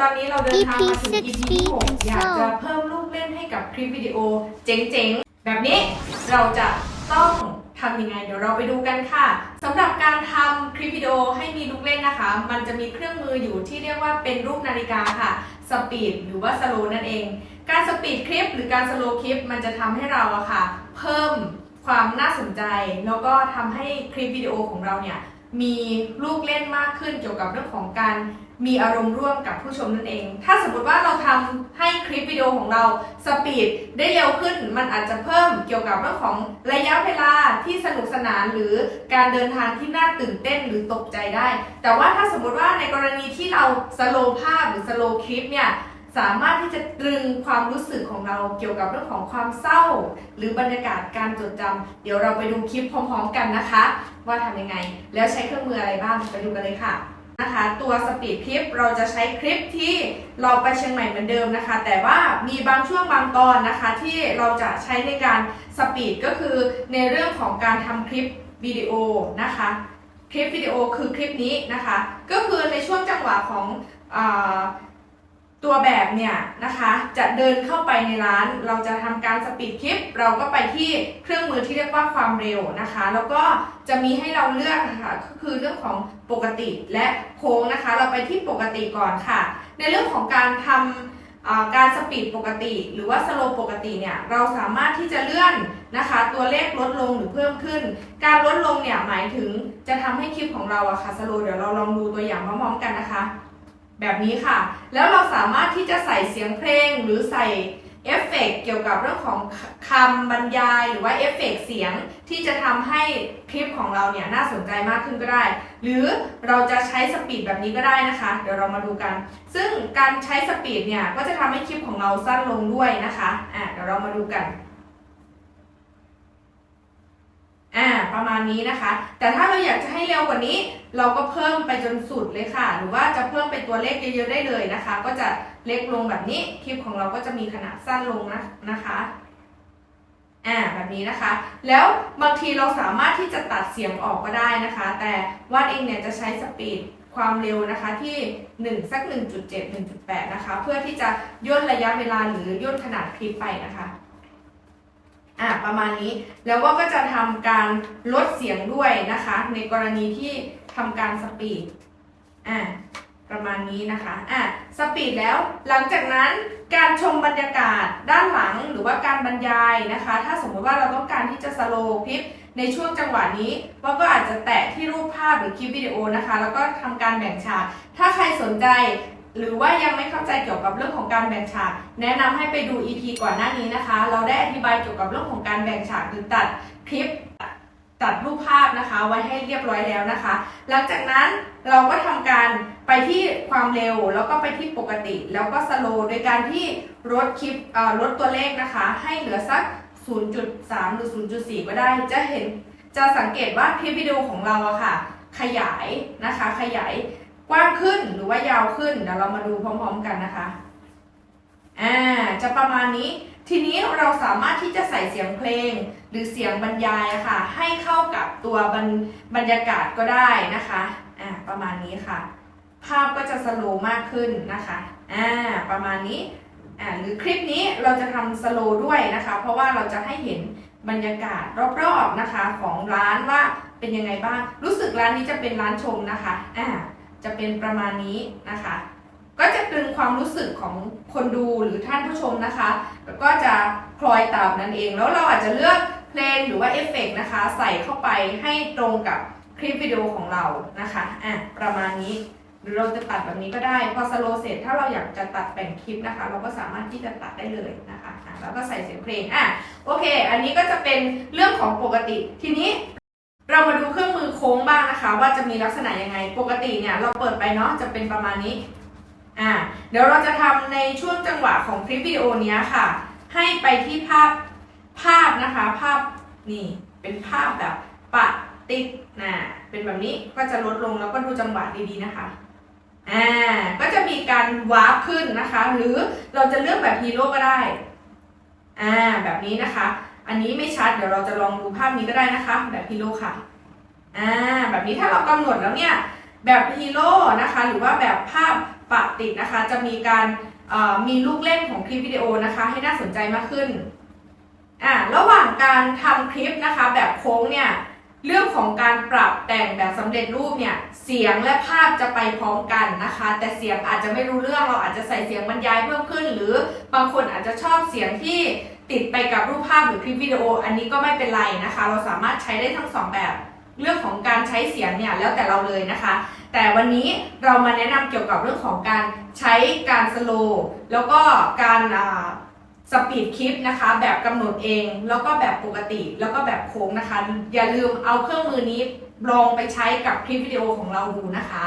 ตอนนี้เราเดินทางมาถึง EP EP ที่หก16อยากจะเพิ่มลูกเล่นให้กับคลิปวิดีโอเจ๋งๆ แบบนี้เราจะต้องทำยังไงเดี๋ยวเราไปดูกันค่ะสำหรับการทำคลิปวิดีโอให้มีลูกเล่นนะคะ มันจะมีเครื่องมืออยู่ที่เรียกว่าเป็นรูปนาฬิกาค่ะสปีดหรือว่าสโลนั่นเอง การสปีดคลิปหรือการสโลคลิปมันจะทำให้เราอะค่ะ เพิ่มความน่าสนใจ แล้วก็ทำให้คลิปวิดีโอของเราเนี่ย มีลูกเล่นมากขึ้นเกี่ยวกับเรื่องของการมีอารมณ์ร่วมกับผู้ชมนั่นเอง ถ้าสมมติว่าเราทำให้คลิปวิดีโอของเราสปีดได้เร็วขึ้น มันอาจจะเพิ่มเกี่ยวกับเรื่องของระยะเวลาที่สนุกสนานหรือการเดินทางที่น่าตื่นเต้นหรือตกใจได้ แต่ว่าถ้าสมมติว่าในกรณีที่เราสโลภาพหรือสโลคลิปเนี่ย สามารถที่จะตรึงความรู้สึกของเราเกี่ยวกับเรื่องของความเศร้า หรือบรรยากาศการจดจำเดี๋ยวเราไปดูคลิปพร้อม ๆ กันนะคะ ว่าทำยังไง แล้วใช้เครื่องมืออะไรบ้างไปดูกันเลยค่ะนะคะ ตัวสปีดคลิปเราจะใช้คลิปที่เราไปเชียงใหม่เหมือนเดิมนะคะ แต่ว่ามีบางช่วงบางตอนนะคะที่เราจะใช้ในการสปีดก็คือในเรื่องของการทำคลิปวิดีโอนะคะคลิปวิดีโอคือคลิปนี้นะคะ ก็คือในช่วงจังหวะของ ตัวแบบเนี่ยนะคะจะเดินเข้าไปในร้าน เราจะทำการสปีดคลิป เราก็ไปที่เครื่องมือที่เรียกว่าความเร็วนะคะ แล้วก็จะมีให้เราเลือกนะคะก็คือเรื่องของปกติและโค้งนะคะ เราไปที่ปกติก่อนค่ะ ในเรื่องของการทำอ่าการสปีดปกติ หรือว่าสโลปกติเนี่ยเราสามารถที่จะเลื่อนนะคะ ตัวเลขลดลงหรือเพิ่มขึ้น การลดลงเนี่ยหมายถึงจะทำให้คลิปของเราอะค่ะสโลเดี๋ยวเราลองดูตัวอย่างพร้อมๆกันนะคะ แบบนี้ค่ะ แล้วเราสามารถที่จะใส่เสียงเพลงหรือใส่เอฟเฟกต์เกี่ยวกับเรื่องของคำบรรยายหรือว่าเอฟเฟกต์เสียงที่จะทำให้คลิปของเราเนี่ยน่าสนใจมากขึ้นก็ได้ หรือเราจะใช้สปีดแบบนี้ก็ได้นะคะ เดี๋ยวเรามาดูกัน ซึ่งการใช้สปีดเนี่ยก็จะทำให้คลิปของเราสั้นลงด้วยนะคะอะเดี๋ยวเรามาดูกัน อ่าประมาณนี้นะคะ แต่ถ้าเราอยากจะให้เร็วกว่านี้ เราก็เพิ่มไปจนสุดเลยค่ะ หรือว่าจะเพิ่มเป็นตัวเลขเยอะๆได้เลยนะคะ ก็จะเล็กลงแบบนี้ คลิปของเราก็จะมีขนาดสั้นลงนะนะคะอ่าแบบนี้นะคะ แล้วบางทีเราสามารถที่จะตัดเสียงออกก็ได้นะคะ แต่วาดเองเนี่ยจะใช้สปีดความเร็วนะคะที่ 1 สัก 1.7 1.8 นะคะ เพื่อที่จะย่นระยะเวลาหรือย่นขนาดคลิปไปนะคะ อะประมาณนี้แล้วก็ก็จะทำการลดเสียงด้วยนะคะ ในกรณีที่ทำการสปีดอะประมาณนี้นะคะอะสปีดแล้วหลังจากนั้นการชมบรรยากาศด้านหลังหรือว่าการบรรยายนะคะ ถ้าสมมติว่าเราต้องการที่จะสโลว์คลิปในช่วงจังหวะนี้เราก็อาจจะแตะที่รูปภาพหรือคลิปวิดีโอนะคะ แล้วก็ทำการแบ่งฉาก ถ้าใครสนใจ หรือว่ายังไม่เข้าใจเกี่ยวกับเรื่องของการแบ่งฉาก แนะนำให้ไปดู EP ก่อนหน้านี้นะคะ เราได้อธิบายเกี่ยวกับเรื่องของการแบ่งฉากหรือตัดคลิปตัดรูปภาพนะคะไว้ให้เรียบร้อยแล้วนะคะ หลังจากนั้นเราก็ทำการไปที่ความเร็วแล้วก็ไปที่ปกติ แล้วก็สโลว์โดยการที่ลดคลิปลดตัวเลขนะคะ ให้เหลือสัก 0.3 หรือ 0.4 ก็ได้ จะเห็นจะสังเกตว่าคลิปวิดีโอของเราอะค่ะ ขยายนะคะขยาย กว้างขึ้นหรือว่ายาวขึ้นเดี๋ยวเรามาดูพร้อมๆกันนะคะอ่าจะประมาณนี้ ทีนี้เราสามารถที่จะใส่เสียงเพลง หรือเสียงบรรยายอะค่ะ ให้เข้ากับตัวบรรบรรยากาศก็ได้นะคะอ่าประมาณนี้ค่ะ ภาพก็จะสโลว์มากขึ้นนะคะอ่าประมาณนี้อ่าหรือคลิปนี้เราจะทำสโลว์ด้วยนะคะ เพราะว่าเราจะให้เห็นบรรยากาศรอบๆนะคะ ของร้านว่าเป็นยังไงบ้าง รู้สึกร้านนี้จะเป็นร้านชมนะคะอ่า จะเป็นประมาณนี้นะคะ ก็จะตึงความรู้สึกของคนดูหรือท่านผู้ชมนะคะ แล้วก็จะคลอยตามนั่นเอง แล้วเราอาจจะเลือกเพลงหรือว่าเอฟเฟกต์นะคะ ใส่เข้าไปให้ตรงกับคลิปวิดีโอของเรานะคะอะประมาณนี้หรือเราจะตัดแบบนี้ก็ได้ พอสโลเสร็จถ้าเราอยากจะตัดแบ่งคลิปนะคะ เราก็สามารถที่จะตัดได้เลยนะคะอะแล้วก็ใส่เสียงเพลงอะโอเค อันนี้ก็จะเป็นเรื่องของปกติทีนี้ เรามาดูเครื่องมือโค้งบ้างนะคะ ว่าจะมีลักษณะยังไง ปกติเนี่ยเราเปิดไปเนาะจะเป็นประมาณนี้อ่าเดี๋ยวเราจะทำในช่วงจังหวะของคลิปวิดีโอนี้ค่ะ ให้ไปที่ภาพภาพนะคะ ภาพนี่เป็นภาพแบบปะติ๊กนะเป็นแบบนี้ก็จะลดลงแล้วก็ดูจังหวะดีๆนะคะอ่าก็จะมีการวาร์ปขึ้นนะคะ หรือเราจะเลือกแบบฮีโร่ก็ได้อ่าแบบนี้นะคะ อันนี้ไม่ชัดเดี๋ยวเราจะลองดูภาพนี้ก็ได้นะคะ แบบฮีโร่ค่ะอ่าแบบนี้ถ้าเรากำหนดแล้วเนี่ยแบบฮีโร่นะคะหรือว่าแบบภาพปะติดนะคะ จะมีการมีลูกเล่นของคลิปวิดีโอนะคะ ให้น่าสนใจมากขึ้นอ่าระหว่างการทำคลิปนะคะ แบบโค้งเนี่ย เรื่องของการปรับแต่งแบบสำเร็จรูปเนี่ยเสียงและภาพจะไปพร้อมกันนะคะ แต่เสียงอาจจะไม่รู้เรื่องเราอาจจะใส่เสียงบรรยายเพิ่มขึ้น หรือบางคนอาจจะชอบเสียงที่ติดไปกับรูปภาพหรือคลิปวิดีโอ อันนี้ก็ไม่เป็นไรนะคะ เราสามารถใช้ได้ทั้งสองแบบ เรื่องของการใช้เสียงเนี่ยแล้วแต่เราเลยนะคะ แต่วันนี้เรามาแนะนำเกี่ยวกับเรื่องของการใช้การสโลว์แล้วก็การ สปีดคลิปนะคะ แบบกำหนดเอง แล้วก็แบบปกติ แล้วก็แบบโค้งนะคะ อย่าลืมเอาเครื่องมือนี้ลองไปใช้กับคลิปวิดีโอของเราดูนะคะ